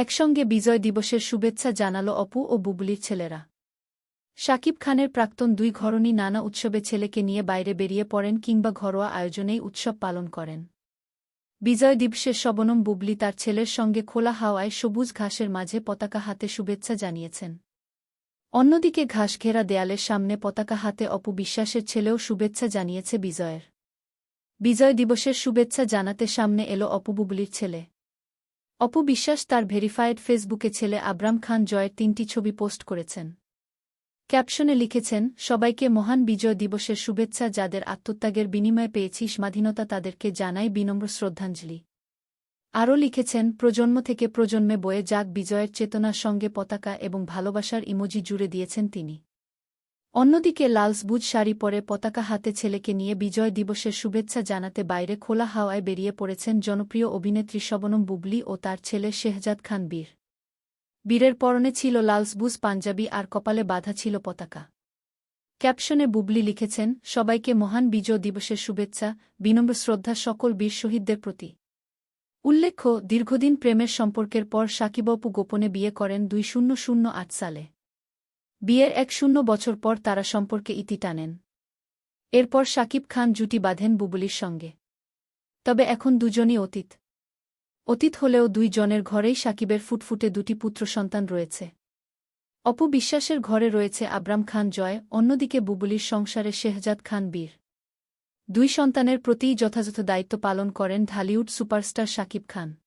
একসঙ্গে বিজয় দিবসের শুভেচ্ছা জানাল অপু ও বুবলির ছেলেরা। শাকিব খানের প্রাক্তন দুই ঘরণী নানা উৎসবে ছেলেকে নিয়ে বাইরে বেরিয়ে পড়েন কিংবা ঘরোয়া আয়োজনেই উৎসব পালন করেন। বিজয় দিবসের শবনম বুবলি তার ছেলের সঙ্গে খোলা হাওয়ায় সবুজ ঘাসের মাঝে পতাকা হাতে শুভেচ্ছা জানিয়েছেন। অন্যদিকে ঘাস ঘেরা দেয়ালের সামনে পতাকা হাতে অপু বিশ্বাসের ছেলেও শুভেচ্ছা জানিয়েছে বিজয়ের। বিজয় দিবসের শুভেচ্ছা জানাতে সামনে এলো অপু বুবলির ছেলে। অপু বিশ্বাস তার ভেরিফায়েড ফেসবুকে ছেলে আবরাম খান জয়ের তিনটি ছবি পোস্ট করেছেন। ক্যাপশনে লিখেছেন, সবাইকে মহান বিজয় দিবসের শুভেচ্ছা, যাদের আত্মত্যাগের বিনিময়ে পেয়েছি, স্বাধীনতা তাদেরকে জানাই বিনম্র শ্রদ্ধাঞ্জলি। আরও লিখেছেন, প্রজন্ম থেকে প্রজন্মে বয়ে যাক বিজয়ের চেতনার সঙ্গে পতাকা এবং ভালোবাসার ইমোজি জুড়ে দিয়েছেন তিনি। অন্যদিকে লালসবুজ শাড়ি পরে পতাকা হাতে ছেলেকে নিয়ে বিজয় দিবসের শুভেচ্ছা জানাতে বাইরে খোলা হাওয়ায় বেরিয়ে পড়েছেন জনপ্রিয় অভিনেত্রী শবনম বুবলি ও তার ছেলে শেহজাদ খান বীর। বীরের পরনে ছিল লালসবুজ পাঞ্জাবি আর কপালে বাঁধা ছিল পতাকা। ক্যাপশনে বুবলি লিখেছেন, সবাইকে মহান বিজয় দিবসের শুভেচ্ছা, বিনম্র শ্রদ্ধা সকল বীর শহীদদের প্রতি। উল্লেখ্য, দীর্ঘদিন প্রেমের সম্পর্কের পর সাকিবপু গোপনে বিয়ে করেন দুই শূন্য শূন্য আট সালে। বিয়ের এক শূন্য বছর পর তারা সম্পর্কে ইতি টানেন। এরপর সাকিব খান জুটি বাঁধেন বুবলির সঙ্গে। তবে এখন দুজনই অতীত। অতীত হলেও দুই জনের ঘরেই সাকিবের ফুটফুটে দুটি পুত্র সন্তান রয়েছে। অপু বিশ্বাসের ঘরে রয়েছে আবরাম খান জয়, অন্যদিকে বুবলির সংসারে শেহজাদ খান বীর। দুই সন্তানের প্রতিই যথাযথ দায়িত্ব পালন করেন ঢালিউড সুপারস্টার সাকিব খান।